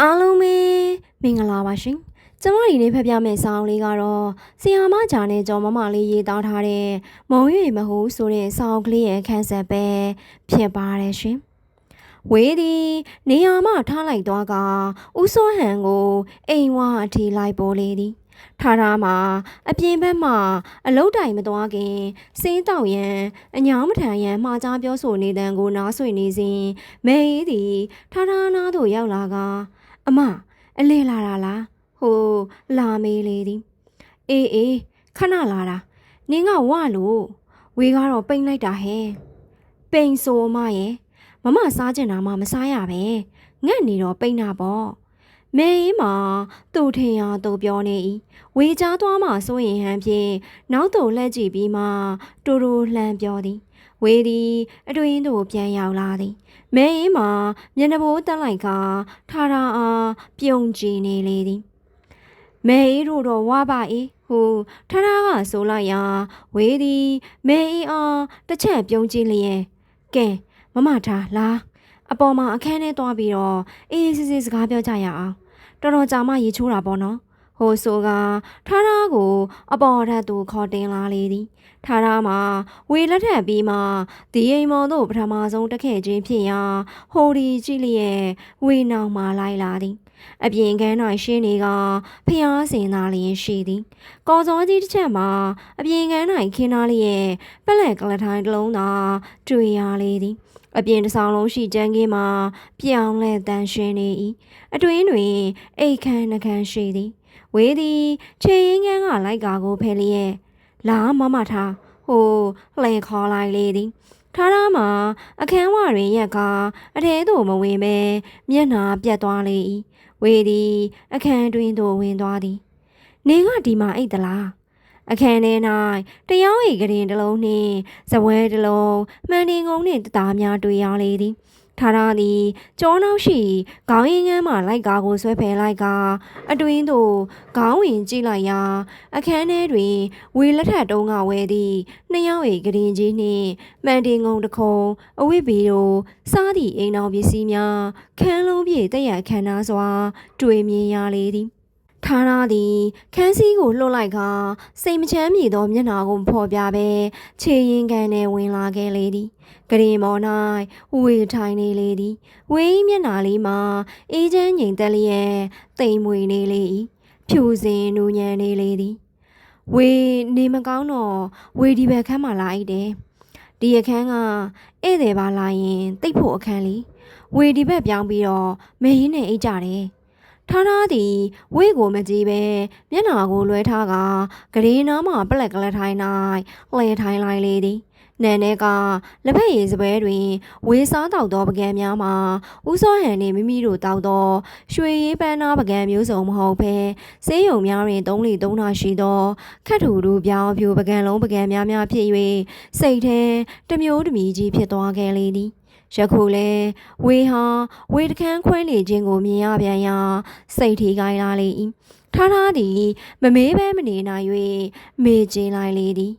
အားလုံးပဲမင်္ဂလာပါရှင်ကျမဒီနေ့ဖတ်ပြမယ့်စာအုပ်လေးကတော့ဆီယာမဂျာနဲ့ကျော်မမလေးရေးသားထားတဲ့မုံရွေမဟုဆိုတဲ့စာအုပ်ကလေးရဲ့ခန်းဆက်ပဲဖြစ်ပါတယ်ရှင်ဝေးသည်နေရာမှထားလိုက်သွားကဦးစောဟန်ကိုအိမ်ဝါအထိလိုက်ပေါ်လေသည်ထားထားမှာအပြင်ဘက်မှအလုတ်တိုင်မသွားခင်စေးတောက်ရန်အညာမထန်ရန်မှားကြားပြောဆိုနေတဲ့ကိုနားဆွေနေစဉ်မဲအေးသည်ထားထားနားသို့ရောက်လာက အမအလေလာတာလားဟိုလာမေးလေသည်အေးအေးခဏလာတာနင်းကဝလို့ဝေကတော့ပိန်လိုက်တာဟဲ့ပိန်ဆိုမရဲ့မမစားကျင်တာမှမစားရပဲငတ်နေတော့ပိန်တာပေါ့ မဲအေးမှာသူ့ထင်ရသူပြောနေ၏ဝေချားသွားမှစိုးရင်ဟန်ဖြင့်နောက်သို့လှည့်ကြည့်ပြီးမှတူတူလှမ်းပြောသည်ဝေသည်အတွင်းသို့ပြန်ရောက်လာသည်မဲအေးမှာမျက်နှာပိုးတက်လိုက်ကထာရာအားပြုံးကြည့်နေလေသည်မဲအေးတို့တော့ဝါပါအေးဟူထာရာကဆိုလိုက်ရာဝေသည်မဲအေးအားတစ်ချက်ပြုံးကြည့်လျက်ကဲမမထားလားအပေါ်မှာအခန်းထဲသွားပြီးတော့အေးစစ်စစ်စကားပြောကြရအောင် တော်တော်ကြာမှရေချိုးတာပေါ့နော်ဟိုဆိုကထားရာကိုအပေါ်ထက်သူခေါ်တင်လာလေသည်ထားရာမှာဝေလက်ထပ်ပြီးမှဒီအိမ်မော်တို့ပထမဆုံးတက်ခဲ့ခြင်းဖြစ်ရာဟိုဒီကြည့်လျက်ဝေနောင်မှလိုက်လာသည်အပြင်ကန်း၌ရှင်းနေကဖျားစင်သားလျင်ရှိသည်ကော်စောကြီးတစ်ချက်မှာအပြင်ကန်း၌ခင်းသားလျက်ပလက်ကလထိုင်းတစ်လုံးသာတွေ့ရလေသည် အပြင်တစ်ဆောင်လုံးရှိကျန်းကင်းမှာပြောင်းလဲတန်ရှင်းနေ၏အတွင်းတွင်အိတ်ခမ်းနှခမ်းရှိသည်ဝေးသည်ခြေရင်းကန်းကလိုက်ကာကိုဖဲလျက်လာမမထားဟိုလှန်ခေါ်လိုက်လေသည်ထားထားမှာအခန်းဝတွင်ရက်ကာအထဲသို့မဝင်ပဲမျက်နှာပြတ်သွားလေ၏ဝေးသည်အခန်းတွင်သို့ဝင်သွားသည်နေကဒီမှာအိတ်သလား အခန်းထဲ၌တရားအိတ်ကရင်တစ်လုံးနှင့်ဇပွဲတစ်လုံးမှန်တင်ကုန်းနှင့်တသားများတွေ့ရလေသည်ထားရသည်ကြောနောက်ရှိခေါင်းရင်းငန်းမှလိုက်ကားကိုဆွဲဖယ်လိုက်ကာအတွင်းသို့ခေါင်းဝင်ကြည့်လိုက်ရာအခန်းထဲတွင်ဝေလက်ထက်တုံးကဝဲသည်နှစ်ယောက်၏ကရင်ကြီးနှင့်မှန်တင်ကုန်းတစ်ခုံအဝိဘီတို့စားသည့်အိမ်တော်ပစ္စည်းများခန်းလုံးပြည့်တက်ရခန်းနာစွာ တွေ့မြင်ရလေသည် ထားရသည်ခန်းစည်းကိုလှုပ်လိုက်ကစိတ်မချမ်းမြေသောမျက်နှာကိုမဖော်ပြဘဲခြေရင်ကန်နဲ့ဝင်လာခဲ့လေသည်ဂရင်မော်၌ဝေထိုင်နေလေသည်ဝေးမျက်နှာလေးမှာအေးချမ်းငြိမ်သက်လျက်တိမ်မွေနေလေ၏ဖြူစင်နူညံနေလေသည်ဝေနေမကောင်းတော့ဝေဒီဘက်ခန်းမှာလာအိတ်တယ်ဒီအခန်းကဧည့်သည်ပါလာရင်တိတ်ဖို့အခန်းလီဝေဒီဘက်ပြောင်းပြီးတော့မင်းနဲ့အိတ်ကြတယ် ထားထားသည်ဝိကိုမကြည့်ပဲမျက်နှာကိုလွှဲထားကဂရေနားမှပလက်ကလထိုင်း၌လှဲထိုင်းလိုက်လေသည်နန်နဲ့ကလက်ဖက်ရည်စပွဲတွင် ဝေစားတောက်သောပကံများမှာဥစောဟန်နှင့်မိမိတို့တောက်သောရွှေရည်ပန်းနာပကံမျိုးစုံမဟုတ်ဘဲဆေးရုံများတွင်သုံးလီသုံးနာရှိသောခတ်ထူတူပြောင်းဖြူပကံလုံးပကံများများဖြစ်၍စိတ်ထဲတစ်မျိုးတစ်မီကြီးဖြစ်သွားခဲ့လေသည် ယခုလဲဝေဟာဝေတခန်းခွဲနေခြင်းကိုမြင်ရပြန်ရာစိတ်ထိခိုင်းလာလေ၏ထားထားသည် မမေးပဲမနေနိုင်၍မေ့ကျင်လိုက်လေသည်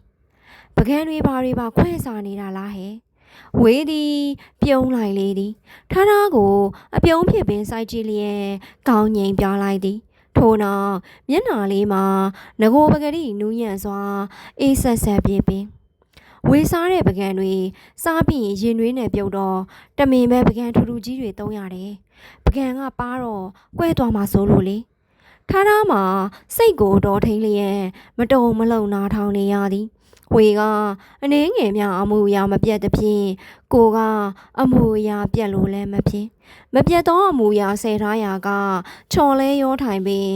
ပကံတွေဘာတွေပါခွဲစားနေတာလားဟဲ့ဝေသည်ပြုံးလိုက်လေသည်ထားထားကိုအပြုံးဖြစ်ပင်စိုက်ကြည့်လျက်ကောင်းငိမ်ပြလိုက်သည်ထို့နောက်မျက်နှာလေးမှာငကိုပကတိနူးညံ့စွာအေးဆက်ဆက်ပြေးပင် ဝေစားတဲ့ပကံတွေစားပြီးရင်ရင်တွေးနဲ့ပြုတ်တော့တမင်ပဲပကံထူထူကြီးတွေတုံးရတယ်။ပကံကပါတော့ကွဲသွားမှာစိုးလို့လေ။ထားထားမှာစိတ်ကိုတော်ထိန်လျက်မတုံမလုံနာထောင်နေရသည်။ဝေကအနှင်းငယ်များအမှုအရာမပြတ်သဖြင့်ကိုကအမှုအရာပြတ်လို့လည်းမဖြစ်မပြတ်သောအမှုအရာဆယ်ထားရာကချော်လဲရောထိုင်ပင်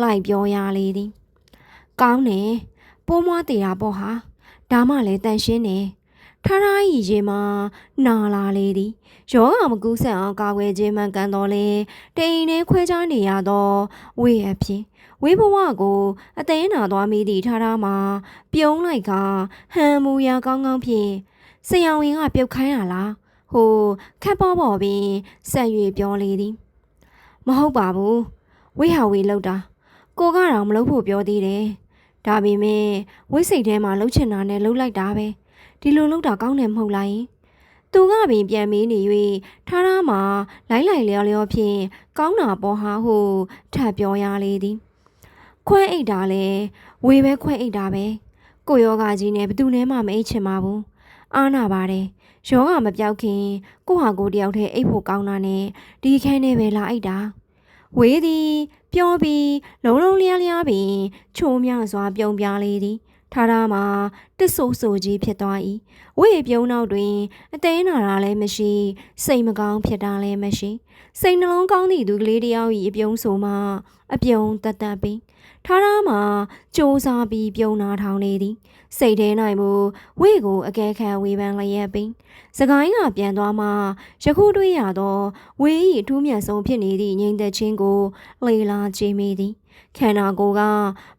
လိုက်ပြောရလေသည်။ကောင်းတယ်ပိုးမွားတေတာပေါ့ဟာ။ ဒါမှလည်းတန်ရှင်းနေထားထားဤရေမှာနာလာလေသည်ယောဂမကူးဆက်အောင်ကာကွယ်ခြင်းမှန်ကန်တော်လဲတိမ်နေခွဲခြားနေရသောဝေအဖြစ်ဝေဘဝကိုအသိနာသွားမိသည့်ထားထားမှာပြုံးလိုက်ကဟန်မူရာကောင်းကောင်းဖြင့်ဆရာဝန်ကပြုတ်ခိုင်းရလားဟိုခက်ပေါ်ပေါ်ပင်ဆက်၍ပြောလေသည်မဟုတ်ပါဘူးဝေဟာဝေလောက်တာကိုကတော့မလုပ်ဖို့ပြောသေးတယ် ဒါပေမဲ့ဝိတ်စိတ်ထဲမှာလှုပ်ချင်တာနဲ့လှုပ်လိုက်တာပဲဒီလိုလှုပ်တာကောင်းတယ်မဟုတ်လားယင်သူကပင်ပြန်မေးနေ၍ထားထားမှာလိုက်လိုက်လျော်လျော်ဖြင့်ကောင်းတာပေါ်ဟာဟုထပ်ပြောရလေသည်ခွဲအိတ်တာလဲဝေပဲခွဲအိတ်တာပဲကိုယောဂကြီးနဲ့ဘသူနဲ့မှမအိတ်ချင်ပါဘူးအားနာပါတယ်ယောဂမပြောက်ခင်ကိုဟာကိုတယောက်တည်းအိတ်ဖို့ကောင်းတာနဲ့ဒီခန်းနဲ့ပဲလာအိတ်တာဝေးသည် ပြောပြီးလုံးလုံးလျားလျားပင်ချိုးမြစွာပြုံပြလေသည် ထားထားမှာတစ်ဆိုးဆိုကြီးဖြစ်သွား၏ဝေးပြုံးနောက်တွင်အသေးနာတာလည်းမရှိ စိတ်မကောင်းဖြစ်တာလည်းမရှိစိတ်နှလုံးကောင်းသည့်သူကလေးတယောက်၏အပြုံးဆိုမှအပြုံးတတ်တတ်ပင်ထားထားမှာစူးစားပြီးပြုံးနာထောင်နေသည်စိတ်ထဲနိုင်မှုဝေကိုအကဲခံဝေဖန်လျက်ပင်စကိုင်းကပြန်သွားမှယခုတွေ့ရသောဝေ၏အထူးမြတ်ဆုံးဖြစ်နေသည့်ငြိမ်သက်ခြင်းကိုလေလာကြည့်မိသည် ခန္ဓာကိုယ်က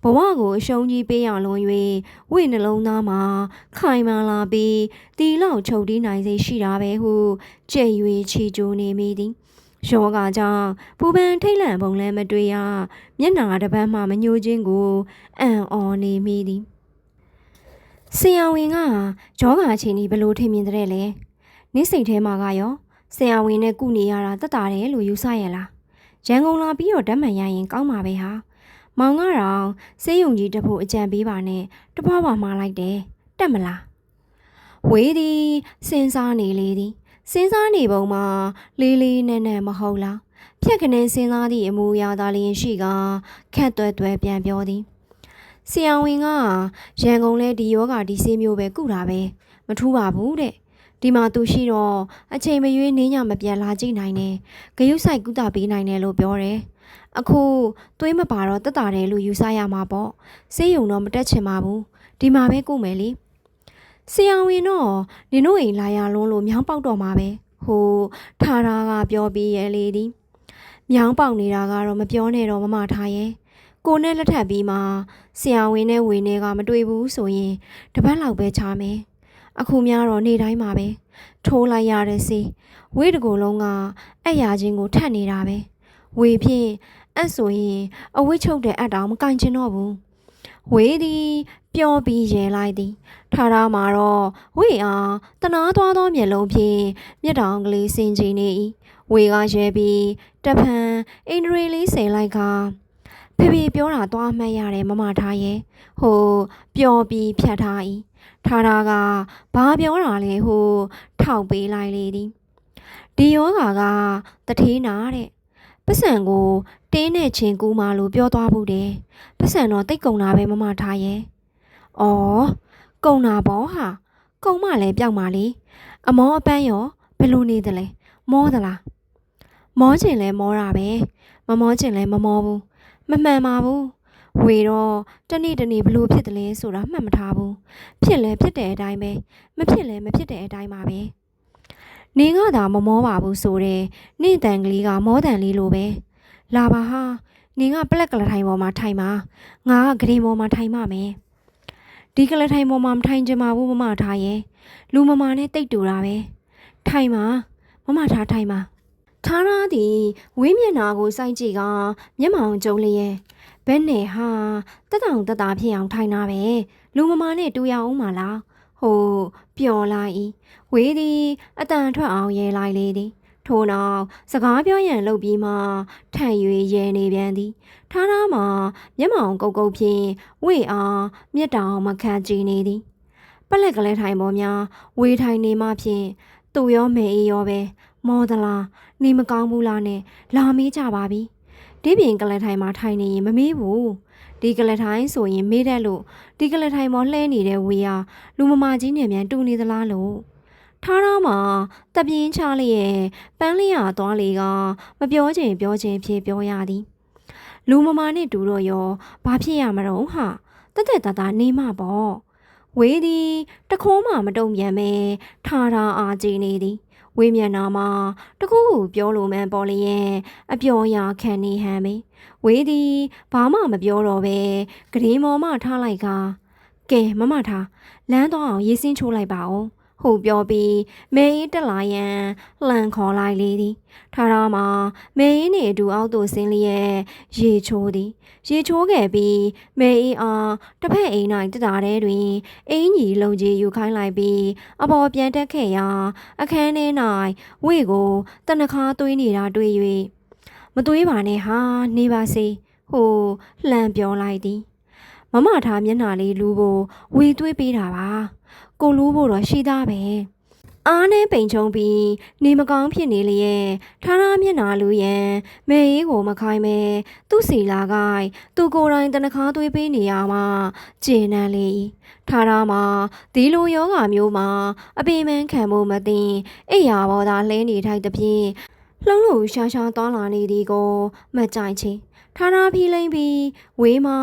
ဘဝကိုအရှုံးကြီးပေးရလွန်၍ဝိနှလုံးသားမှာခိုင်မာလာပြီးတီလောက်ချုပ်တီးနိုင်စေရှိတာပဲဟုကြဲ့၍ချီကျိုးနေမိသည်ယောဂကြောင့်ပူပန်ထိတ်လန့်ပုံလည်းမတွေ့ရမျက်နာတစ်ပတ်မှမညှိုးခြင်းကိုအံ့ဩနေမိသည်ဆရာဝန်ကယောဂအချိန်ကြီးဘလို့ထင်မြင်တဲ့လဲနေ့စိတ်ထဲမှာကရောဆရာဝန်နဲ့ကုနေရတာတက်တာတယ်လို့ယူဆရလားရန်ကုန်လာပြီးတော့ဓာတ်မှန်ရရင်ကောင်းပါပဲဟာ မောင်ကတော့စေးရုံကြီးတက်ဖို့အကြံပေးပါနဲ့တပွားပါမှာလိုက်တယ်တက်မလားဝေးသည်စဉ်းစားနေလေသည်စဉ်းစားနေပုံမှာလေးလေးနက်နက်မဟုတ်လားဖြက်ခနဲစဉ်းစားသည့်အမူအရာသာလျင်ရှိကခက်သွဲသွဲပြန်ပြောသည်ဆရာဝန်ကရန်ကုန်လဲဒီယောဂဒီဆေးမျိုးပဲကုတာပဲမထူးပါဘူးတဲ့ဒီမှာသူရှိတော့အချိန်မရွေးနင်းညမပြန်လာကြည့်နိုင်တယ်ဂယုဆိုင်ကုသပေးနိုင်တယ်လို့ပြောတယ် အခုသွေးမပါတော့တက်တာတယ်လို့ယူဆရမှာပေါ့ဆေးရုံတော့မတက်ချင်ပါဘူးဒီမှာပဲကုမယ်လေဆရာဝန်တော့နင်တို့အိမ်လာရလုံးလို့မြောင်းပေါက်တော့မှာပဲဟိုထားတာကပြောပြီးရဲလေသည်မြောင်းပေါက်နေတာကတော့မပြောနဲ့တော့မမထားရဲ့ကိုနဲ့လက်ထပ်ပြီးမှဆရာဝန်နဲ့ဝေနေကမတွေ့ဘူးဆိုရင်တပတ်လောက်ပဲချားမယ်အခုများတော့နေတိုင်းမှာပဲထိုးလိုက်ရတဲ့စီဝေးတကူလုံးကအရာချင်းကိုထက်နေတာပဲဝေဖြင့် အပ်ဆိုရင်အဝိချုပ်တဲ့အတောင်မကင်ချင်တော့ဘူးဝေးသည်ပျော်ပြီးရဲလိုက်သည်ထားထားမှာတော့ဝေအားတနာသွားသောမျက်လုံးဖြင့်မျက်တောင်ကလေးစင်ကြည်နေ၏ဝေကရဲပြီးတဖန်အင်ဒရီလေးဆယ်လိုက်ကဖေဖေပြောတာသွားမှတ်ရတယ်မမထားရဲ့ဟိုပျော်ပြီးဖြတ်ထား၏ထားထားကဘာပြောတာလဲဟိုထောက်ပေးလိုက်လေသည်ဒီယောဂါကတထေးနာတဲ့ပတ်စံကို တင်းနဲ့ချင်းကူးမှလို့ပြောသွားဘူးတယ်ပတ်စံတော့တိတ်ကုံတာပဲမမထားရဲ့။အော်ကုံနာဘောဟာကုံမလည်းပြောက်ပါလေ။အမောအပန်းရောဘယ်လိုနေသလဲ။မောသလား။မောချင်လဲမောတာပဲ။မမောချင်လဲမမောဘူး။မမှန်ပါဘူး။ဝေတော့တနေ့တနေ့ဘလို့ဖြစ်တယ်လဲဆိုတာမှတ်မထားဘူး။ဖြစ်လဲဖြစ်တဲ့အတိုင်းပဲ။မဖြစ်လဲမဖြစ်တဲ့အတိုင်းပါပဲ။နေကသာမမောပါဘူးဆိုတဲ့နေ့တန်ကလေးကမောတန်လေးလိုပဲ။ လာပါဟာနင်ကပလက်ကလထိုင်ပေါ်မှာထိုင်ပါငါကဂရင်ပေါ်မှာထိုင်မှမယ်ဒီကလထိုင်ပေါ်မှာမထိုင်ကြပါဘူးမမထားရဲ့လူမမာနဲ့တိတ်တူတာပဲထိုင်ပါမမထားထိုင်ပါထားရသည်ဝင်းမျက်နာကိုစိုက်ကြည့်ကမျက်မှောင်ကျုံလျက်ဘဲနဲ့ဟာတက်တောင်တက်တာဖြစ်အောင်ထိုင်တာပဲလူမမာနဲ့တူရအောင်မလားဟိုပျော်လိုက်ဤဝေးသည်အတန်ထွက်အောင်ရဲလိုက်လေသည် ထို့နောက်စကားပြောရန်လုပ်ပြီးမှထန်၍ရဲနေပြန်သည်ထားထားမှာမျက်မှောင်ကုတ်ကုတ်ဖြင့်ဝေအားမျက်တောင်မခန့်ကြည့်နေသည်ပလက်ကလေးထိုင်ပေါ်များဝေထိုင်နေမှဖြင့်သူရောမေအေးရောပဲမောသလားနေမကောင်းဘူးလားနဲ့လာမေးကြပါပြီဒီပြင်ကလေးထိုင်မှာထိုင်နေရင်မမေးဘူးဒီကလေးထိုင်ဆိုရင်မေးတတ်လို့ဒီကလေးထိုင်မောလှဲနေတဲ့ဝေဟာလူမမာကြီးနဲ့မြန်တူနေသလားလို့ ထားတော့မှတပြင်းချလျက်ပန်းလျာသွားလေကမပြောချင်ပြောချင်ဖြစ်ပြောရသည် လူမမာနဲ့တူတော့ရောဘာဖြစ်ရမလို့ဟာတက်တက်တာတာနေမှပေါ့ဝေးသည်တခိုးမှမတုံပြန်မဲထားတာအားကြည့်နေသည်ဝေးမျက်နာမှာတခုခုပြောလို့မှန်ပေါ်လျက်အပြော်ရာခံနေဟန်မေဝေးသည်ဘာမှမပြောတော့ပဲဂရင်းမော်မှထားလိုက်ကကဲမမထားလမ်းတော့အောင်ရေးစင်းချိုးလိုက်ပါဦး ဟဟုပြောပြီးမေအေးတက်လာရန်လှန်ခေါ်လိုက်လေသည်ထာရာမှာမေအေးနှင့်အတူအောက်သို့ဆင်းလျက်ရေချိုးသည်ရေချိုးခဲ့ပြီးမေအေးအားတစ်ဖက်အိမ်၌တက်တာထဲတွင်အင်းကြီးလုံကြီးယူခိုင်းလိုက်ပြီးအပေါ်ပြန်တက်ခဲ့ရာအခန်းထဲ၌ဝေကိုတနခါသွေးနေတာတွေ့၍မသွေးပါနဲ့ဟာနေပါစေဟိုလှန်ပြောလိုက်သည်မမထားမျက်နှာလေးလူဖို့ဝေသွေးပေးတာပါ ကိုလူဖို့တော့ရှိသားပဲအားနဲ့ပိန်ချုံပြီးနေမကောင်းဖြစ်နေလျက်ထားထားမျက်နှာလူရန်မေအေးကိုမခိုင်းမဲသူ့စီလာကိုင်သူကိုယ်တိုင်တနခါသွေးပေးနေရမှာကျင်နန်းလေ၏ထားထားမှာဒီလိုယောဂမျိုးမှာအပေမန်းခံဖို့မသိအိယာဘောသာလှဲနေထိုက်သဖြင့်လှုံးလို့ရှာရှာသွားလာနေသည်ကိုမကြိုက်ချင်ထာရာဖီးလိမ့်ပြီးဝေးမှာ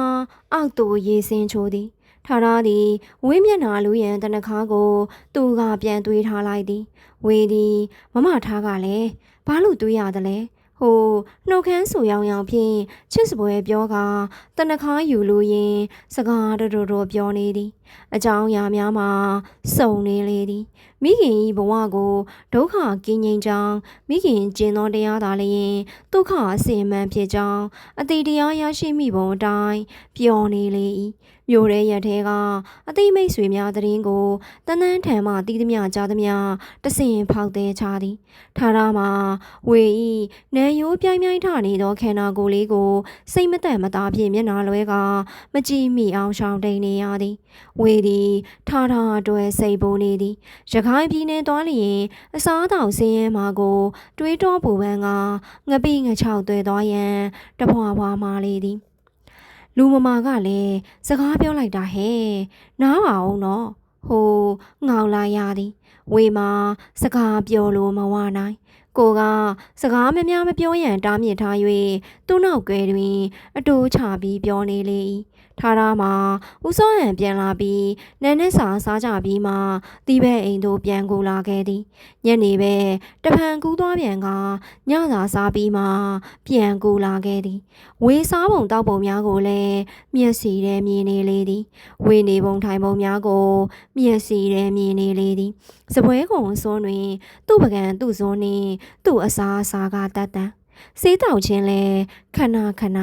အောက်သို့ရေစင်းချိုးသည် ထာရာသည်ဝေးမျက်နှာလူရန်တနခါကို သူကပြန်သွေးထားလိုက်သည် ဝေးသည်မမထားကလည်းဘာလို့သွေးရသလဲဟိုနှုတ်ခမ်းဆူရောင်ရောင်ဖြင့်ချစ်စပွဲပြောကတနခါယူလို့ရင် စကားတော်တော်တော်ပြောနေသည် အကြောင်းအရာများမှာစုံနေလေသည်မိခင်ဤဘဝကိုဒုက္ခကင်းငြိမ်းကြောင်းမိခင်ကျင့်သောတရားသာလျင်ဒုက္ခအစင်မှန်ဖြစ်ကြောင်းအတိတရားရရှိမိပုံအတိုင်းပျော်နေလေ၏မြို့ရဲရက်ထဲကအတိမိတ်ဆွေများတရင်ကိုတန်းတန်းထံမှတီးသမျှကြားသမျှတဆင်ဖောက်သေးချသည်ထားရမှာဝေဤနန်းရိုးပြိုင်ပြိုင်ထနေသောခန္ဓာကိုယ်လေးကိုစိတ်မသက်မသားဖြင့်မျက်နှာလွဲကမကြည့်မိအောင်ရှောင်တိန်နေရသည်ဝေသည်ထားထားအတွဲစိတ်ပူနေသည်ရခိုင်ပြည်နယ်သွားလျင်အစားအသောက်ဆင်းရဲမှာကို တွေးတောပူပန်းကငပိငချောက်သွဲသွားရန်တဖွာဖွာမာလေသည်လူမမာကလည်းစကားပြောလိုက်တာဟဲ့နားပါအောင်နော်ဟိုငေါလာရသည်ဝေမာစကားပြောလို့မဝနိုင်ကိုကစကားမများမပြောရန်တားမြစ်ထား၍သူ့နောက်ကွယ်တွင် အတိုးချပြီးပြောနေလေ၏ ထားရမှာဦးစောဟန်ပြန်လာပြီးနန်းနဲ့စာစားကြပြီးမှတီးဘဲအိမ်သို့ပြန်ကိုလာခဲ့သည်ညနေပဲတဖန်ကူးသွားပြန်ကညစာစားပြီးမှပြန်ကိုလာခဲ့သည်ဝေစားပုံတောက်ပုံများကိုလည်းမျက်စီထဲမြင်နေလေသည်ဝေနေပုံထိုင်ပုံများကိုမျက်စီထဲမြင်နေလေသည်စပွဲကုံစွန်းတွင် သူ့ပကံသူ့စွန်းနှင့်သူ့အစားအစာကတတ်တန် စေးတောက်ခြင်းလဲခဏခဏ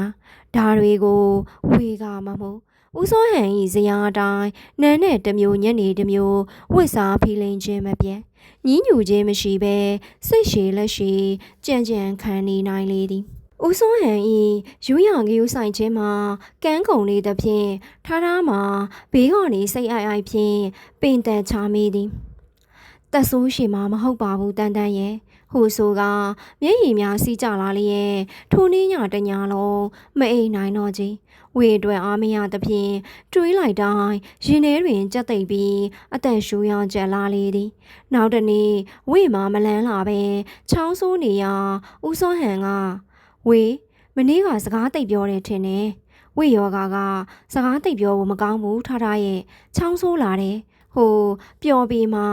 ဓာတွေကိုဝေကမမှုဦးစောဟန်ဤဇရာအတိုင်းနန်းနဲ့တစ်မျိုးညနေတစ်မျိုးဝစ်စားဖီလင်းခြင်းမပြတ်ညင်းညူခြင်းမရှိဘဲစိတ်ရှည်လက်ရှည်ကြံ့ကြံ့ခံနေနိုင်လေသည်ဦးစောဟန်ဤယူရငယူဆိုင်ခြင်းမှာကန်းကုံလေးသဖြင့်ထားထားမှာဘေးကနေစိတ်အိုက်အိုက်ဖြင့်ပင်တန်ချမိသည်တက်ဆိုးရှိမှာမဟုတ်ပါဘူးတန်တန်ရဲ့ ဟိုဆိုကမျက်ရည်များစီးကြလာလျက်ထိုနည်းညတညာလုံးမအိမ်နိုင်တော့ကြီးဝေအတွက်အားမရသဖြင့်တွေးလိုက်တိုင်းရင်ထဲတွင်ကြက်သိပ်ပြီးအသက်ရှူရကြက်လာလေသည်နောက်တနေ့ဝေမှာမလန်းလာပဲချောင်းဆိုးနေရာဦးစောဟန်ကဝေမနေ့ကစကားသိပ်ပြောတယ်ထင်တယ်ဝေယောဂါကစကားသိပ်ပြောဖို့မကောင်းဘူးထားထားရဲ့ချောင်းဆိုးလာတယ် ဟိုပျော်ပြီးမှ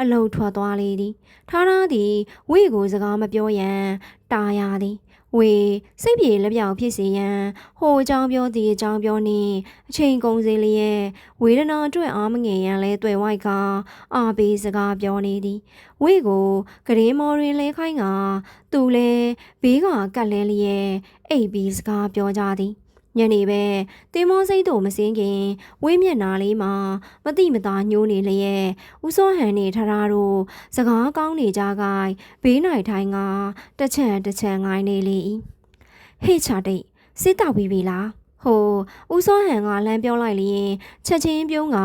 အလုတ်ထွက်သွားလေသည်ထားထားသည်ဝေကိုစကားမပြောရန်တားရသည်ဝေစိတ်ပြေလက်ပြောင်ဖြစ်စေရန်ဟိုအကြောင်းပြောသည်အကြောင်းပြောနေအချိန်ကုန်စေလျက်ဝေဒနာအတွက်အားမငယ်ရန်လဲတွေ့ဝိုက်ကအာပေးစကားပြောနေသည်ဝေကိုဂရင်းမော်တွင်လဲခိုင်းကသူလဲဘေးကကတ်လဲလျက်အိပ်ပြီးစကားပြောကြသည် ညနေပဲတင်မောစိတ်တို့မစင်းခင်ဝေးမျက်နာလေးမှာမတိမသားညိုးနေလျက်ဦးစောဟန်နေထထားတို့စကားကောင်းနေကြကိုင်ဘေးနိုင်ထိုင်ကတစ်ချံတစ်ချံငိုင်းနေလေ၏ဟေ့ချတိတ်စစ်တောက်ပြီးပြီလားဟိုဦးစောဟန်ကလမ်းပြောလိုက်လျင်ချက်ချင်းပြုံးက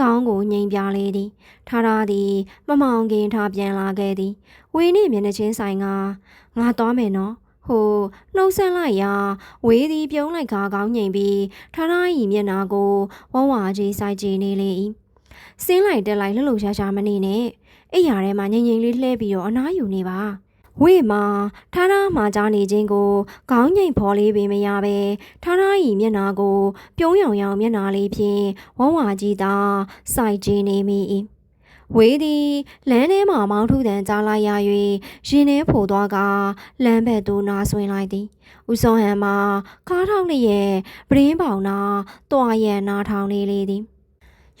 ကောင်းကိုငိန်ပြလေသည်ထားထားသည်မမောင်ခင်ထားပြန်လာခဲ့သည်ဝေနေမျက်နှာချင်းဆိုင်ကငါသွားမယ်နော် ဟိုနှုတ်ဆက်လိုက်ရာဝေးသည်ပြုံးလိုက်ခါကောင်းငိန်ပြီးထားထားဤမျက်နာကိုဝဝကြီးစိုက်ကြည့်နေလေ၏စင်းလိုက်တက်လိုက်လှလှရှားရှားမနေနဲ့အိယာထဲမှာငိန်ငိန်လေးလှဲပြီးတော့အနားယူနေပါဝေမှာထားထားမှကြားနေခြင်းကိုခေါင်းငိန်ဖော်လေးပင်မရပဲထားထားဤမျက်နာကို ပြုံးရောင်ရောင်မျက်နာလေးဖြင့်ဝဝကြီးသာစိုက်ကြည့်နေမိ၏ ဝေးသည်လမ်းထဲမှမောင်းထုတန်ကြားလိုက်ရ၍ရင်ထဲဖိုသွားကလမ်းဘက်သို့နားဆွင်လိုက်သည်ဦးစောဟန်မှာကားထောင်းလျက်ပရင်းပေါင်နာတွားရန်နာထောင်နေလေသည်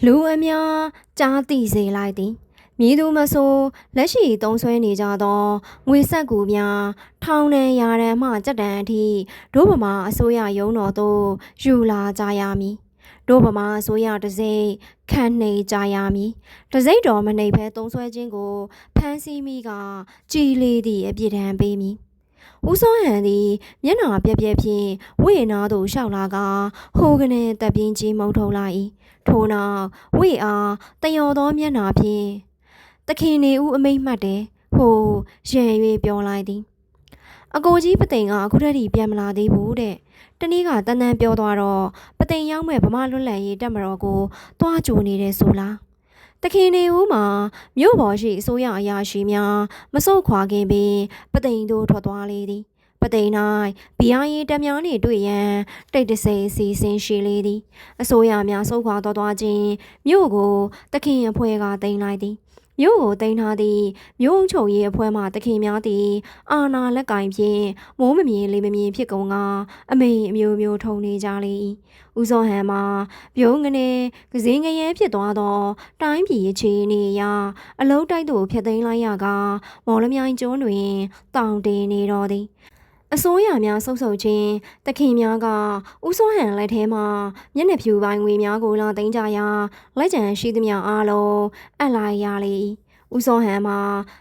လူအများကြားသိစေလိုက်သည်မည်သူမဆိုလက်ရှိသုံးဆွဲနေကြသောငွေဆက်ကူများထောင်နဲ့ရာတန်မှကြက်တန်အထိဒုဗမာအစိုးရရုံးတော်သို့ယူလာကြရမည် ဒုဗမာအစိုးရတစိမ့်ခံနှိပ်ကြရမည်တစိမ့်တော်မနှိပ်ဖဲသုံးဆွဲခြင်းကိုဖမ်းဆီးမိကကြည်လေးသည့်အပြစ်ဒဏ်ပေးမည်ဦးစောဟန်သည်မျက်နှာပြက်ပြက်ဖြင့်ဝေနာသို့ရှောက်လာကဟိုကနေတပ်ပြင်းကြီးမုံထုတ်လိုက်၏ထို့နောက်ဝေအားတယောသောမျက်နှာဖြင့်တခင်နေဦးအမိတ်မှတ်တယ်ဟိုရံ၍ပြောလိုက်သည်အကိုကြီးပသိမ်ကအခုတည်းကပြန်မလာသေးဘူးတဲ့ တနေ့ကတန်းတန်းပြောသွားတော့ပသိမ်ရောက်မဲ့ဗမာလွတ်လပ်ရေးတက်မတော်ကိုတွားကြိုနေတယ်ဆိုလားတခင်နေဦးမှာမြို့ပေါ်ရှိအစိုးရအရာရှိများမစုတ်ခွာခင်ပင်ပသိမ်တို့ထွက်သွားလေသည်ပသိမ်၌ဘီယာရီတက်များနှင့်တွေ့ရန်တိတ်တဆိတ်စီစဉ်ရှိလေသည်အစိုးရများစုတ်ခွာတော်သွားခြင်းမြို့ကိုတခင်အဖွဲ့ကတင်လိုက်သည် မြို့ကိုတင်ထားသည့်မြို့အုပ်ချုပ်ရေးအဖွဲ့မှတခင်များသည် အာနာလက်ကင်ဖြင့်မိုးမမြင်လေးမမြင်ဖြစ်ကုန်ကအမိန်အမျိုးမျိုးထုံနေကြလေ၏ဦးစောဟန်မှာပြုံးကနေကစင်းငရဲဖြစ်သွားသော တိုင်းပြည်အခြေအနေအရအလုံးတိုက်သို့ဖျက်သိမ်းလိုက်ရကမော်လမြိုင်ကျွန်းတွင်တောင်တင်နေတော်သည် အစိုးရများဆုပ်ဆုပ်ချင်းတခင်များကဥစောဟန်လက်ထဲမှာမျက်နှာဖြူပိုင်းငွေများကိုလာသိမ်းကြရာလက်ကျန်ရှိသမျှအားလုံးအပ်လိုက်ရလေ၏ဥစောဟန်မှာ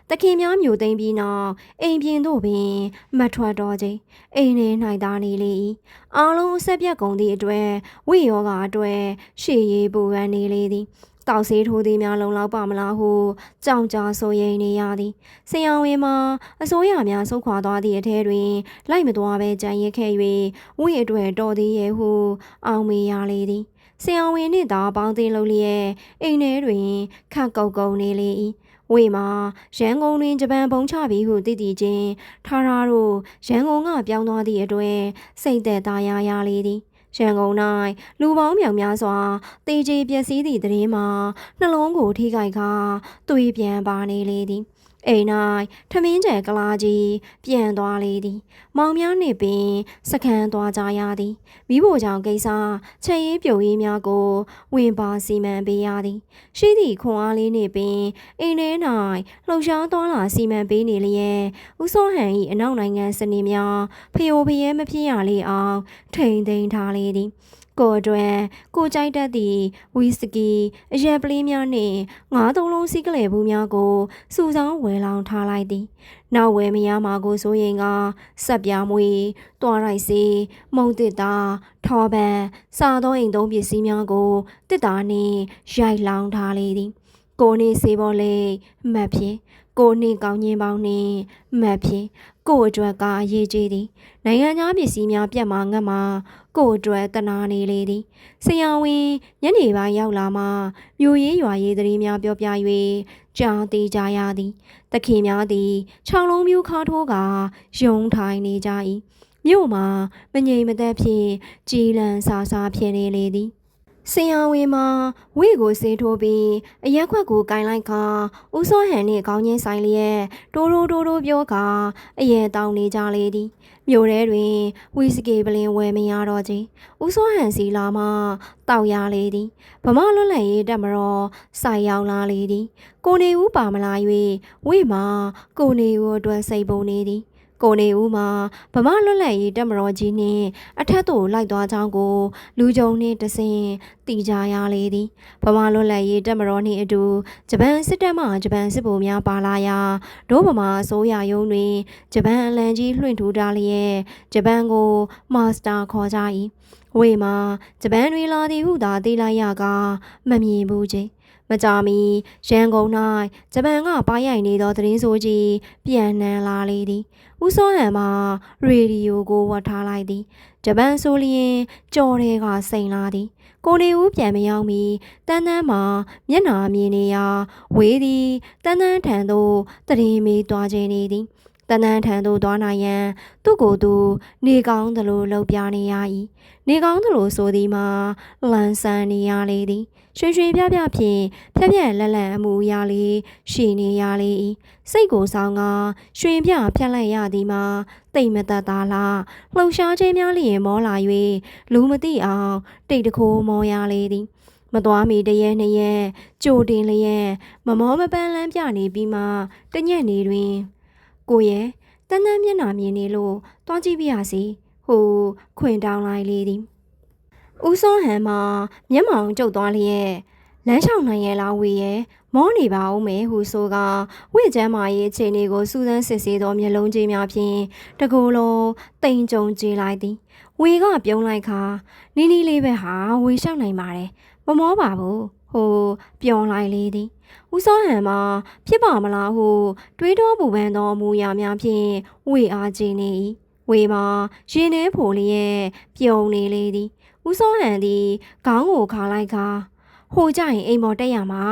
တခင်များမျိုးသိမ်းပြီးနောက်အိမ်ပြင်သို့ပင်မထွက်တော့ခြင်းအိမ်ထဲ၌သာနေလေ၏အားလုံးအဆက်ပြတ်ကုန်သည့်အတွက်ဝိယောဂအတွက်ရှေ့ရေးပူပန်နေလေသည် တောက်ဆေးထိုးသည်များလုံလောက်ပါမလားဟုကြောင်ကြားဆိုရင်နေရသည်ဆရာဝန်မှာအစိုးရများဆုတ်ခွာသွားသည့်အထဲတွင် လိုက်မသွားဘဲကြံရစ်ခဲ့၍ဝိအတွက်တော်သေးရဲ့ဟု အောင်မေရလေသည်ဆရာဝန်နှင့်သာပေါင်းသိလုပ်လျက်အိမ်ထဲတွင်ခက်ကုတ်ကုံနေလေ၏ဝေမှာရန်ကုန်တွင်ဂျပန်ဘုံချပြီဟုသိတည်ခြင်းထားထားတို့ရန်ကုန်ကပြောင်းသွားသည့်အတွက်စိတ်သက်သာရရလေသည် ရန်ကုန်၌လူပေါင်းမြောင်များစွာတေးကြီးပျက်စီးသည့်သတင်းမှာနှလုံးကိုထိခိုက်ကာသွေးပြန်ပါနေလေသည် အိမ်၌ထမင်းကျဲကလာကြီးပြန်သွားလေသည် မောင်များနှင့်ပင်စခန်းသွားကြရသည်မိဖို့ကြောင့်ကိစ္စချက်ရေးပြုံရေးများကို ဝင်ပါစီမံပေးရသည် ရှိသည့်ခွန်အားလေးနှင့်ပင်အိမ်ထဲ၌လှုပ်ရှားသွားလာစီမံပေးနေလျက်ဦးစောဟန်၏အနောက်နိုင်ငံစနေများဖျို့ဖျဲမဖြစ်ရလေအောင်ထိန်သိမ်းထားလေသည် ကိုအတွက်ကိုကြိုက်တတ်သည့်ဝီစကီအရက်ပလေးများနှင့်ငါးသုံးလုံးစီးကလေးဘူးများကိုစူဆောင်းဝယ်လောင်ထားလိုက်သည်နောက်ဝယ်မရမှာကိုဆိုရင်ကဆက်ပြားမွေတွားရိုက်စီမုံတစ်တာထောပန်စားသောအိမ်သုံးပစ္စည်းများကိုတစ်တာနှင့်ရိုက်လောင်ထားလေသည်ကိုနေစေပေါ်လေမတ်ဖြင့် ကိုနှင့်ကောင်းချင်းပေါင်းနှင့်မတ်ဖြင့်ကိုအတွက်ကအရေးကြီးသည်နိုင်ငံသားပစ္စည်းများပြတ်မှာငတ်မှာကိုအတွက်တနာနေလေသည်ဆရာဝန်ညနေပိုင်းရောက်လာမှမြို့ရေးရွာရေးသတင်းများပြောပြ၍ကြားသိကြရသည်တခင်များသည်ခြောင်လုံးမျိုးခါထိုးကယုံထိုင်နေကြ၏မြို့မှာမငြိမ်မသက်ဖြင့်ကြည်လန့်ဆာဆာဖြစ်နေလေသည် ဆရာဝန်မှာဝိကိုစေးထိုးပြီးအရက်ခွက်ကိုကင်လိုက်ခါဦးစောဟန်နှင့်ခေါင်းချင်းဆိုင်လျက်တိုးတိုးတိုးတိုးပြောခါအရက်တောင်းနေကြလေသည်မြို့ထဲတွင်ဝီစကီပလင်ဝယ်မရတော့ခြင်းဦးစောဟန်စီလာမှတောက်ရလေသည်ဗမာလွတ်လပ်ရေးတက်မတော်ဆိုင်ရောက်လာလေသည်ကိုနေဦးပါမလာ၍ဝိမှာကိုနေဦးအတွက်စိတ်ပုံနေသည် ကိုနေဦးမှာဗမာလွတ်လပ်ရေးတက်မတော်ကြီးနှင့်အထက်သို့လိုက်သွားကြောင်းကို လူကြုံနှင့်တဆင်တည်ကြရလေသည်ဗမာလွတ်လပ်ရေးတက်မတော်နှင့်အတူဂျပန်စစ်တပ်မှဂျပန်စစ်ဗိုလ်များပါလာရာဒို့ဗမာအစိုးရယုံတွင်ဂျပန်အလံကြီးလွှင့်ထူထားလျက်ဂျပန်ကိုမာစတာခေါ်ကြ၏ဝေမှာဂျပန်တွေလာသည်ဟုသာသိလိုက်ရကမမြင်ဘူးချင်း မကြမီရန်ကုန်၌ဂျပန်ကပါရိုက်နေသောသတင်းဆိုးကြီးပြန်နှံလာလေသည်ဦးစောဟန်မှာရေဒီယိုကိုဝတ်ထားလိုက်သည်ဂျပန်ဆိုလျင်ကြော်တဲ့ကစိန်လာသည်ကိုနေဦးပြန်မရောက်မီတန်းတန်းမှာမျက်နှာမြင်နေရာဝေးသည်တန်းတန်းထံသို့တရင်မေးသွားခြင်းနေသည် တန်းတန်းထံသို့သွားနိုင်ရန်သူ့ကိုယ်သူ နေကောင်းသလိုလှုပ်ပြနေရ၏နေကောင်းသလိုဆိုသည်မှာလန်ဆန်နေရလေသည်ရွှင်ရွှင်ပြပြဖြင့်ဖြက်ဖြက်လက်လက်အမှုရလေးရှိနေရလေ၏စိတ်ကိုဆောင်ကရွှင်ပြဖြက်လိုက်ရသည်မှာတိတ်မတတ်သားလားလှုပ်ရှားခြင်းများလျင်မောလာ၍လူမသိအောင်တိတ်တခိုးမောရလေသည်မသွားမီတရက်နှစ်ရက်ကြိုတင်လျက်မမောမပန်းလန်းပြနေပြီးမှတညက်နေတွင် ကိုရဲ့တန်းတန်းမျက်နှာမြင်နေလို့တွားကြည့်ပြရစီဟိုခွင်တောင်းလိုက်လေသည်ဦးစောဟန်မှာမျက်မှောင်ကျုပ်သွားလျက်လမ်းလျှောက်နိုင်ရဲ့လားဝေရဲ့မောနေပါဦးမယ်ဟူဆိုကဝိကျမ်းမာရေးအခြေအနေကိုစူးစမ်းစစ်ဆေးသောမျက်လုံးကြီးများဖြင့်တကူလုံးတိမ်ကြုံကြည့်လိုက်သည်ဝေကပြုံးလိုက်ခါနီးနီးလေးပဲဟာဝေလျှောက်နိုင်ပါတယ်မမောပါဘူး ဟိုပျော်လိုက်လေသည်ဦးစောဟန်မှာဖြစ်ပါမလားဟုတွေးတောပူပန်သောအမူအရာများဖြင့်ဝေအားကျနေ၏ဝေမှာရင်ထဲဖိုလျက်ပြုံနေလေသည်ဦးစောဟန်သည်ခေါင်းကိုခါလိုက်ခါဟိုကြရင်အိမ်ပေါ်တက်ရမှာ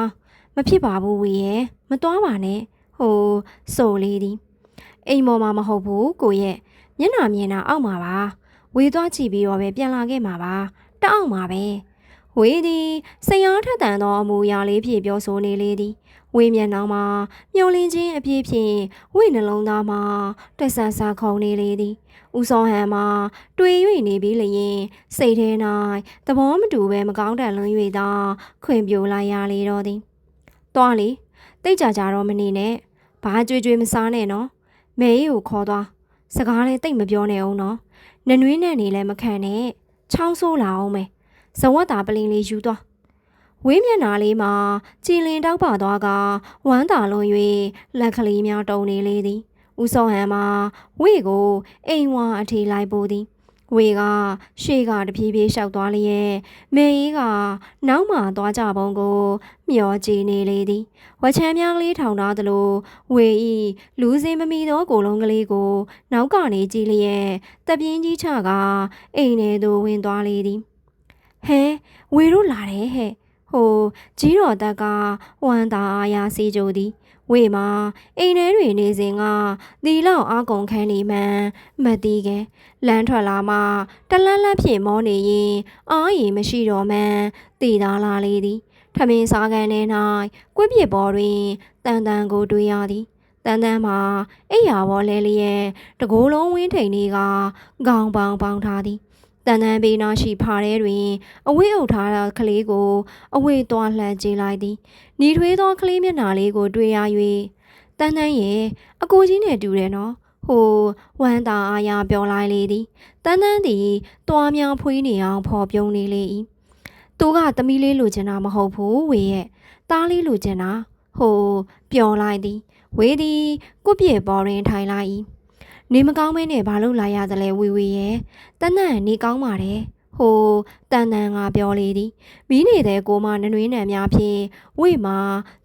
မဖြစ်ပါဘူးဝေရဲ့မသွားပါနဲ့ဟိုဆိုလေသည်အိမ်ပေါ်မှာမဟုတ်ဘူးကိုရဲ့မျက်နှာမြင်တာအောက်မှာပါဝေသွားကြည့်ပြီးတော့ပဲပြန်လာခဲ့မှာပါတအောက်မှာပဲ ဝေသည်စိတ်အားထက်သန်သောအမူအရာလေးဖြင့်ပြောဆိုနေလေသည်ဝေမျက်နှာမှာမျောလင်းခြင်းအပြည့်ဖြင့်ဝေနှလုံးသားမှာတက်ဆန်ဆာခုန်နေလေသည်ဦးစောဟန်မှာတွေ့၍နေပြီးလျင်စိတ်ထဲ၌သဘောမတူပဲမကောင်းတဲ့လွန်၍သာခွင်ပြိုလိုက်ရလေတော့သည်တွားလေတိတ်ကြကြတော့မနေနဲ့ဘာကြွေကြွေမစားနဲ့နော်မဲရီကိုခေါ်သွားစကားလည်းတိတ်မပြောနဲ့အောင်နော်နနွေးနဲ့နေလည်းမခံနဲ့ချောင်းဆိုးလာအောင်မယ် ဇဝတ်တာပလင်လေးယူသွားဝင်းမျက်နာလေးမှာကြည်လင်တောက်ပါသွားကဝမ်းသာလွန်၍လက်ကလေးများတုံနေလေသည်ဦးစောဟန်မှာဝေကိုအိမ်ဝါအထေလိုက်ပို့သည်ဝေကရှေ့ကတဖြည်းဖြည်းလျှောက်သွားလျက်မေကြီးကနောက်မှသွားကြပုံကိုမျောကြည့်နေလေသည်ဝချမ်းများလေးထောင်ထားသလိုဝေဤလူစင်မမီသောကိုယ်လုံးကလေးကို နောက်ကနေကြည့်လျက်တပြင်းကြီးချကအိမ်ထဲသို့ဝင်သွားလေသည် ဟဲဝေတို့လာတယ်ဟဲ့ဟိုကြီးတော်တက်ကဝမ်းသာအားရစီကြိုသည်ဝေမှာအိမ်ထဲတွင်နေစဉ်ကသီလောက်အာကုန်ခန်းနေမှန်မသိကဲလမ်းထွက်လာမှတလန်းလန်းဖြင့်မောနေရင်အာရီမရှိတော့မှန်တည်သားလာလေသည်ထမင်းစားကန်ထဲ၌ကွက်ပြစ်ပေါ်တွင်တန်တန်ကိုတွေ့ရသည်တန်တန်မှာအိယာပေါ်လဲလျက်တကိုယ်လုံးဝင်းထိန်လေးကခေါင်းပေါင်ပေါင်ထားသည် တန်တန်ဘေးနာရှိဖားထဲတွင် အဝိအုပ်ထားသောကလေးကို အဝိသွားလှမ်းကြည့်လိုက်သည်ညီထွေးသောကလေးမျက်နှာလေးကိုတွေ့ရ၍တန်းတန်းရဲ့အကိုကြီးနဲ့တူတယ်နော်ဟိုဝမ်းသာအားရပြောလိုက်လေသည်တန်းတန်းသည်တွားများဖွေးနေအောင်ဖော်ပြုံးနေလေ၏သူကသမီးလေးလိုချင်တာမဟုတ်ဘူးဝေရဲ့သားလေးလိုချင်တာဟိုပျော်လိုက်သည်ဝေသည်ကုပြေပေါ်တွင်ထိုင်လိုက်၏ နေမကောင်းမဲနဲ့ဘာလို့လာရသလဲဝေဝေရဲ့တန်းတန်းနေကောင်းပါတယ်ဟိုတန်တန်ကပြောလေသည်မီးနေတဲ့ကိုမနနွေးနံများဖြင့်ဝိမာ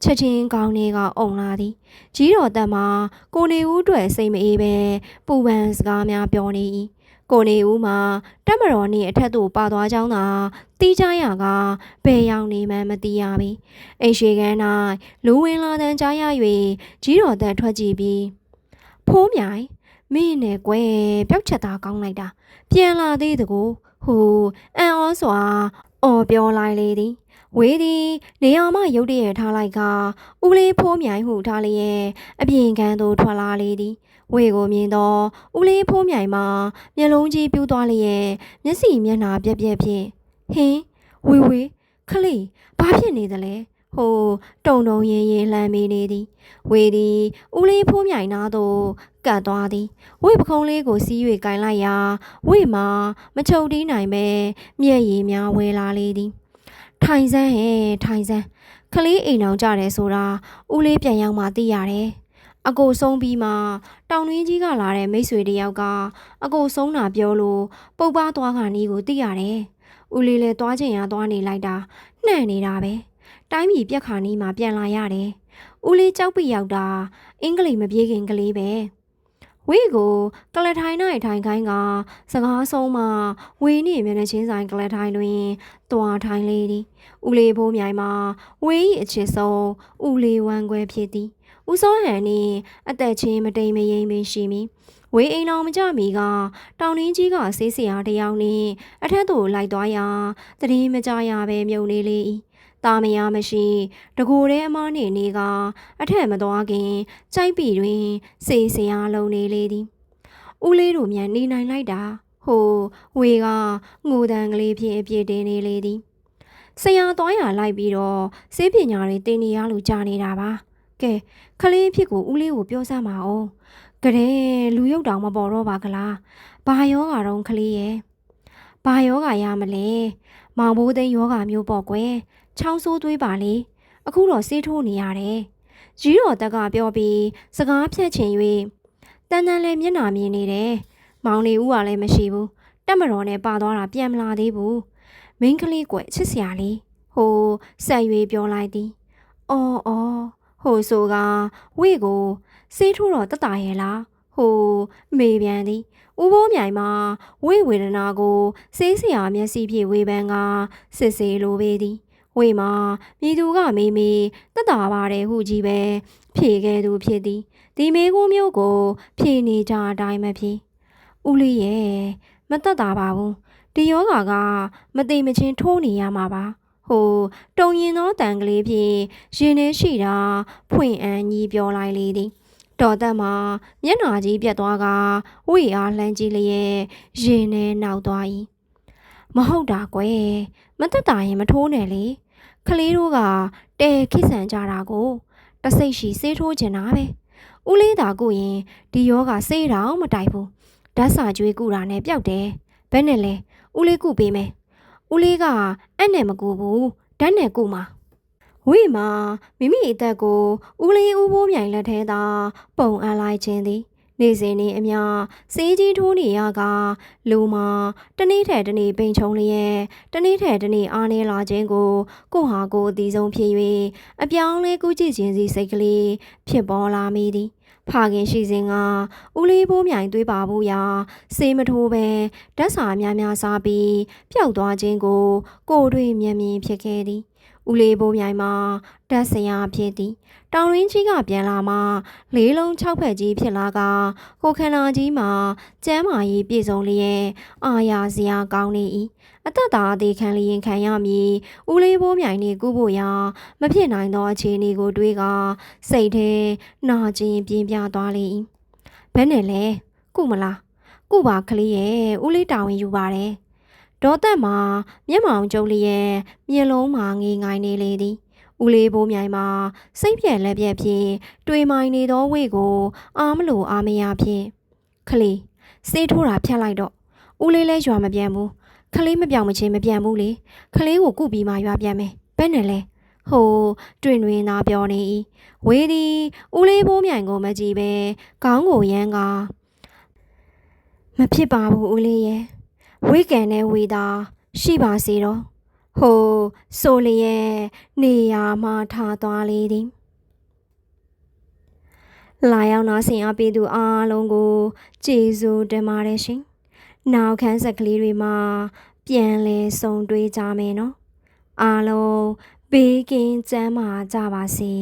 ချက်ချင်းကောင်းနေကအုံလာသည်ကြီးတော်တက်မှာကိုနေဦးတွေ့စိတ်မအေးပဲပူပန်စကားများပြောနေ၏ကိုနေဦးမှာတက်မတော်နှင့်အထက်သို့ပါသွားကြောင်းသာတီးကြရကဘယ်ရောက်နေမှန်းမသိရပေအိမ်ရှိကန်း၌လူဝင်လာတဲ့ကြားရ၍ကြီးတော်တက်ထွက်ကြည့်ပြီးဖိုးမြိုင် မင်းနဲ့ကွယ်ပျောက်ချက်သားကောင်းလိုက်တာ ပြန်လာသေးတကူဟူအံ့ဩစွာအော်ပြောလိုက်လေသည်ဝေးသည်နေအောင်မရုတ်တရက်ထားလိုက်ကဦးလေးဖိုးမြိုင်ဟုထားလျက်အပြင်ကန်းသို့ထွက်လာလေသည်ဝေကိုမြင်တော့ဦးလေးဖိုးမြိုင်မှာမျက်လုံးကြီးပြူးသွားလျက်မျက်စိမျက်နှာပြက်ပြက်ဖြင့်ဟင်းဝေဝေခလေးဘာဖြစ်နေသလဲဟိုတုံတုံရင်ရင်လှမ်းမေးနေသည်ဝေသည်ဦးလေးဖိုးမြိုင်နာသို့ ကတ်သွားသည်ဝေပခုံးလေးကိုစီး၍ကင်လိုက်ရာဝေမှာမချုပ်တီးနိုင်ပဲမျက်ရည်များဝဲလာလေသည်ထိုင်စမ်းဟဲ့ထိုင်စမ်းခလေးအိမ်အောင်ကြတယ်ဆိုတာဦးလေးပြန်ရောက်မှသိရတယ်အကိုဆုံးပြီးမှတောင်တွင်းကြီးကလာတဲ့မိတ်ဆွေတယောက်ကအကိုဆုံးတာပြောလို့ပုတ်ပါသွားခါနီးကိုသိရတယ်ဦးလေးလည်းသွားချင်ရသွားနေလိုက်တာနှံ့နေတာပဲတိုင်းပြည်ပြက်ခါနီးမှာပြန်လာရတယ်ဦးလေးကြောက်ပိရောက်တာအင်္ဂလိပ်မပြေးခင်ကလေးပဲ ဝေကိုကလထိုင်၌ထိုင်ခိုင်းကစကားဆုံးမှဝေနှင့်မျက်နှာချင်းဆိုင်ကလထိုင်တွင်တွာထိုင်လေသည်ဦးလေးဘိုးမြိုင်မှာဝေ၏အချစ်ဆုံးဦးလေးဝမ်းခွဲဖြစ်သည်ဦးစောဟန်နှင့်အသက်ချင်းမတိမ်မယိမ်ပင်ရှိမည်ဝေအိမ်တော်မကြမီကတောင်ရင်းကြီးကဆေးစရာတယောက်နှင့်အထက်သို့လိုက်သွားရာတရင်မကြရပဲမြုံနေလေ၏ တာမယာမရှိတကိုယ်တည်းအမနှင့်နေကအထက်မသွားခင်ကြိုက်ပြီတွင်စေစရာလုံးနေလေသည်ဦးလေးတို့မြန်နေနိုင်လိုက်တာဟိုဝေကငိုတန်ကလေးဖြင့်အပြည့်တင်နေလေသည်ဆရာသွားရလိုက်ပြီးတော့စေးပညာတွေသင်နေရလို့ကြားနေတာပါကဲခလေးအဖြစ်ကိုဦးလေးကိုပြောစမ်းပါအောင်ကတဲ့လူရုပ်တောင်မပေါ်တော့ပါကလားဘာယောဂါတော့ခလေးရဲ့ဘာယောဂါရမလဲမောင်ဘိုးသိန်းယောဂါမျိုးပေါ့ကွယ် ချောင်းဆိုးသွေးပါလေအခုတော့စေးထိုးနေရတယ်ကြီးတော်တက်ကပြောပြီးစကားဖြတ်ချင်၍တန်တန်လည်းမျက်နှာမြင်နေတယ်မောင်နေဦးကလည်းမရှိဘူးတက်မတော်နဲ့ပါသွားတာပြန်မလာသေးဘူးမင်းကလေးကွယ်ချစ်စရာလေးဟိုဆက်၍ပြောလိုက်သည်အော်အော်ဟိုဆိုကဝေကိုစေးထိုးတော့တတရဲ့လားဟိုမေပြန်သည်ဦးဘိုးမြိုင်မှာဝိဝေဒနာကိုစေးစရာမျက်စိဖြင့်ဝေဖန်ကစစ်စေးလိုပေသည် ဝေမှာမိသူကမေမေတတပါတယ်ဟုကြီးပဲဖြေခဲ့သူဖြစ်သည်ဒီမေကိုမျိုးကို ဖြေနေကြအတိုင်းမဖြစ်ဦးလေးရဲ့မတတ်တာပါဘူးဒီယောဂါကမသိမချင်းထိုးနေရမှာပါဟိုတုံရင်သောတန်ကလေးဖြင့်ရင်ထဲရှိတာဖွင့်အန်းကြီးပြောလိုက်လေသည်တော်သက်မှာမျက်နှာကြီးပြတ်သွားကဝိအားလှမ်းကြည့်လျက်ရင်ထဲနောက်သွား၏ မဟုတ်တာကွယ်မတက်တာရင်မထိုးနဲ့လေကလေးတို့ကတဲခိဆန်ကြတာကိုတစိတ်ရှိစေးထိုးကျင်တာပဲဦးလေးသာကိုရင်ဒီယောဂစေးတောင်မတိုက်ဘူးဓာတ်စာကြွေးကူတာနဲ့ပျောက်တယ်ဘယ်နဲ့လဲဦးလေးကုပေးမယ်ဦးလေးကအနဲ့မကူဘူးဓာတ်နဲ့ကုမှာဝိမာမိမိအသက်ကိုဦးလေးဦးဘိုးမြိုင်လက်ထဲသာပုံအပ်လိုက်ခြင်းသည် နေစဉ်နေအမျှစေးကြီးထိုးနေရကလူမာတနေ့ထဲတနေ့ပိန်ချုံလျက်တနေ့ထဲတနေ့အားနေလာခြင်းကိုကိုဟာကိုအသည်ဆုံးဖြစ်၍အပြောင်းလဲကူးကြည့်ခြင်းစီစိတ်ကလေးဖြစ်ပေါ်လာမိသည်ဖခင်ရှိစဉ်ကဦးလေးဘိုးမြိုင်သွေးပါဘူးရာစေးမထိုးပဲဓာတ်စာများများစားပြီးပျောက်သွားခြင်းကိုကိုယ်တွေ့မျက်မြင်ဖြစ်ခဲ့သည် ဦးလေးဘိုးမြိုင်မှာဓာတ်စရာဖြစ်သည်တောင်ရင်းကြီးကပြန်လာမှလေးလုံး၆ဖက်ကြီးဖြစ်လာကကိုခန္ဓာကြီးမှာကျမ်းမာရေးပြည့်စုံလျက်အာရစရာကောင်းနေ၏အသက်သာအသေးခံလျင်ခံရမည်ဦးလေးဘိုးမြိုင်နေကူဖို့ရာမဖြစ်နိုင်သောအခြေအနေကိုတွေးကစိတ်ထဲနာကျင်ပြင်းပြသွားလေ၏ဘယ်နဲ့လဲကုမလားကုပါကလေးရဲ့ဦးလေးတာဝန်ယူပါတယ် ဒေါ်သက်မှာမျက်မှောင်ကျုံလျက်မျက်လုံးမှာငေငိုင်းနေလေသည်ဦးလေးဘိုးမြိုင်မှာစိတ်ပြက်လက်ပြက်ဖြင့်တွေမိုင်နေသောဝေကို အာမလို့အာမရဖြင့်ခလီစေးထိုးတာဖြတ်လိုက်တော့ဦးလေးလဲရွာမပြန်ဘူးခလေးမပြောင်မချင်းမပြန်ဘူးလေခလေးကိုကုပြီးမှရွာပြန်မယ်ဘယ်နဲ့လဲဟိုတွင်တွင်သာပြောနေ၏ဝေးသည်ဦးလေးဘိုးမြိုင်ကိုမကြည့်ပဲခေါင်းကိုရမ်းကမဖြစ်ပါဘူးဦးလေးရဲ့ ဝိကန်နဲ့ဝေသာရှိပါစေတော့ဟိုဆိုလျက်နေရာမှထားသွားလေသည်လာရောက်နာဆင်အားပေးသူအားလုံးကိုကျေးဇူးတင်ပါတယ်ရှင်နောက်ခန်းဆက်ကလေးတွေမှာပြန်လဲဆုံတွေ့ကြမယ်နော်အားလုံးဘေးကင်းကျန်းမာကြပါစေ